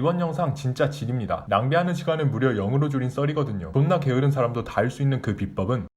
이번 영상 진짜 질입니다. 낭비하는 시간을 무려 0으로 줄인 썰이거든요. 존나 게으른 사람도 다알수 있는 그 비법은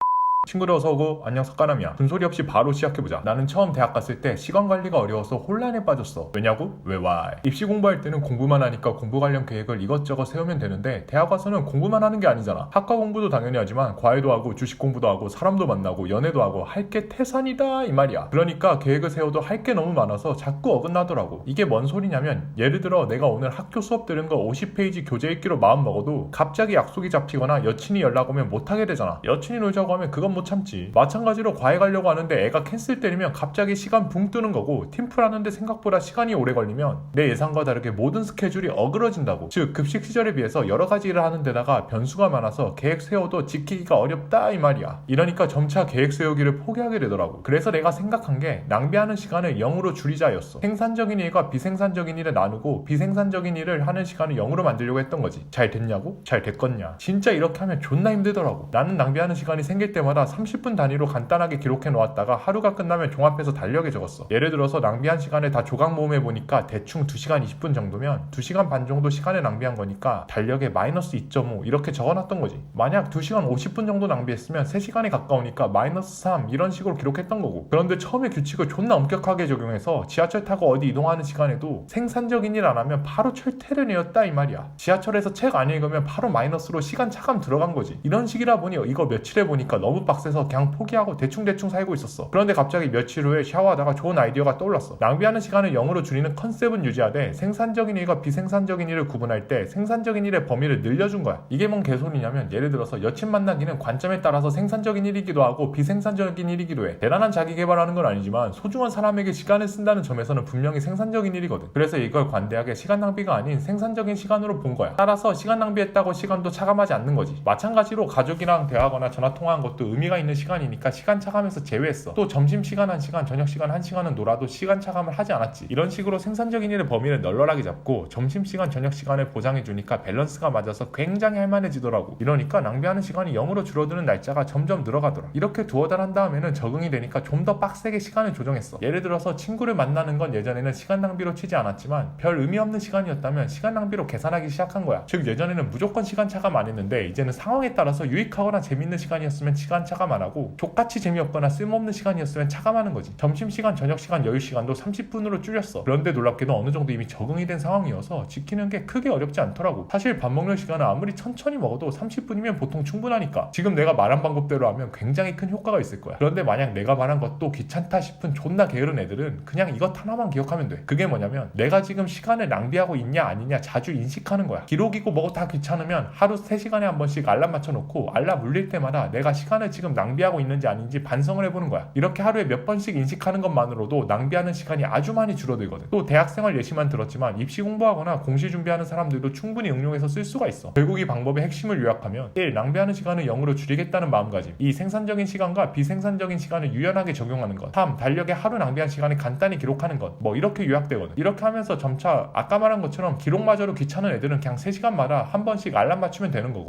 친구들 어서 오고 안녕 석가람이야. 분소리 없이 바로 시작해보자. 나는 처음 대학 갔을 때 시간 관리가 어려워서 혼란에 빠졌어. 왜냐고? 왜 why? 입시 공부할 때는 공부만 하니까 공부 관련 계획을 이것저것 세우면 되는데 대학 와서는 공부만 하는 게 아니잖아. 학과 공부도 당연히 하지만 과외도 하고 주식 공부도 하고 사람도 만나고 연애도 하고 할 게 태산이다 이 말이야. 그러니까 계획을 세워도 할 게 너무 많아서 자꾸 어긋나더라고. 이게 뭔 소리냐면 예를 들어 내가 오늘 학교 수업 들은 거 50페이지 교재 읽기로 마음 먹어도 갑자기 약속이 잡히거나 여친이 연락 오면 못하게 되잖아. 여친이 놀자고 하면 그건 못 참지. 마찬가지로 과외 가려고 하는데 애가 캔슬 때리면 갑자기 시간 붕 뜨는 거고 팀플 하는데 생각보다 시간이 오래 걸리면 내 예상과 다르게 모든 스케줄이 어그러진다고. 즉 급식 시절에 비해서 여러 가지 일을 하는 데다가 변수가 많아서 계획 세워도 지키기가 어렵다 이 말이야. 이러니까 점차 계획 세우기를 포기하게 되더라고. 그래서 내가 생각한 게 낭비하는 시간을 0으로 줄이자였어. 생산적인 일과 비생산적인 일을 나누고 비생산적인 일을 하는 시간을 0으로 만들려고 했던 거지. 잘 됐냐고? 잘 됐겠냐? 진짜 이렇게 하면 존나 힘들더라고. 나는 낭비하는 시간이 생길 때마다 30분 단위로 간단하게 기록해 놓았다가 하루가 끝나면 종합해서 달력에 적었어. 예를 들어서 낭비한 시간을 다 조각 모음해 보니까 대충 2시간 20분 정도면 2시간 반 정도 시간을 낭비한 거니까 달력에 마이너스 2.5 이렇게 적어놨던 거지. 만약 2시간 50분 정도 낭비했으면 3시간에 가까우니까 마이너스 3 이런 식으로 기록했던 거고. 그런데 처음에 규칙을 존나 엄격하게 적용해서 지하철 타고 어디 이동하는 시간에도 생산적인 일 안 하면 바로 철퇴를 내었다 이 말이야. 지하철에서 책 안 읽으면 바로 마이너스로 시간 차감 들어간 거지. 이런 식이라 보니 이거 며칠 해 보니까 너무 빡 세서 그냥 포기하고 대충대충 살고 있었어. 그런데 갑자기 며칠 후에 샤워하다가 좋은 아이디어가 떠올랐어. 낭비하는 시간을 0으로 줄이는 컨셉은 유지하되 생산적인 일과 비생산적인 일을 구분할 때 생산적인 일의 범위를 늘려준 거야. 이게 뭔 개소리냐면 예를 들어서 여친 만나기는 관점에 따라서 생산적인 일이기도 하고 비생산적인 일이기도 해. 대단한 자기 개발하는 건 아니지만 소중한 사람에게 시간을 쓴다는 점에서는 분명히 생산적인 일이거든. 그래서 이걸 관대하게 시간 낭비가 아닌 생산적인 시간으로 본 거야. 따라서 시간 낭비했다고 시간도 차감하지 않는 거지. 마찬가지로 가족이랑 대화하거나 전화 통화한 것도 의미 가 있는 시간이니까 시간 차감에서 제외했어. 또 점심 시간 1시간 저녁 시간 1시간은 놀아도 시간 차감을 하지 않았지. 이런 식으로 생산적인 일의 범위를 널널하게 잡고 점심 시간 저녁 시간을 보장해 주니까 밸런스가 맞아서 굉장히 할만해지더라고. 이러니까 낭비하는 시간이 0으로 줄어드는 날짜가 점점 늘어가더라. 이렇게 두어 달 한 다음에는 적응이 되니까 좀 더 빡세게 시간을 조정했어. 예를 들어서 친구를 만나는 건 예전에는 시간 낭비로 치지 않았지만 별 의미 없는 시간이었다면 시간 낭비로 계산하기 시작한 거야. 즉 예전에는 무조건 시간 차감 안 했는데 이제는 상황에 따라서 유익하거나 재밌는 시간이었으면 시간 차 감안 하고 족같이 재미없거나 쓸모없는 시간이었으면 차감하는 거지. 점심시간 저녁시간 여유시간도 30분으로 줄였어. 그런데 놀랍게도 어느 정도 이미 적응이 된 상황이어서 지키는 게 크게 어렵지 않더라고. 사실 밥 먹는 시간은 아무리 천천히 먹어도 30분이면 보통 충분하니까. 지금 내가 말한 방법대로 하면 굉장히 큰 효과가 있을 거야. 그런데 만약 내가 말한 것도 귀찮다 싶은 존나 게으른 애들은 그냥 이것 하나만 기억하면 돼. 그게 뭐냐면 내가 지금 시간을 낭비하고 있냐 아니냐 자주 인식하는 거야. 기록이고 뭐고 다 귀찮으면 하루 3시간에 한 번씩 알람 맞춰놓고 알람 울릴 때마다 내가 시간을 지금 낭비하고 있는지 아닌지 반성을 해보는 거야 이렇게 하루에 몇 번씩 인식하는 것만으로도 낭비하는 시간이 아주 많이 줄어들거든 또 대학생활 예시만 들었지만 입시 공부하거나 공시 준비하는 사람들도 충분히 응용해서 쓸 수가 있어 결국 이 방법의 핵심을 요약하면 1. 낭비하는 시간을 0으로 줄이겠다는 마음가짐 2. 생산적인 시간과 비생산적인 시간을 유연하게 적용하는 것 3. 달력에 하루 낭비한 시간을 간단히 기록하는 것 뭐 이렇게 요약되거든 이렇게 하면서 점차 아까 말한 것처럼 기록마저도 귀찮은 애들은 그냥 3시간마다 한 번씩 알람 맞추면 되는 거고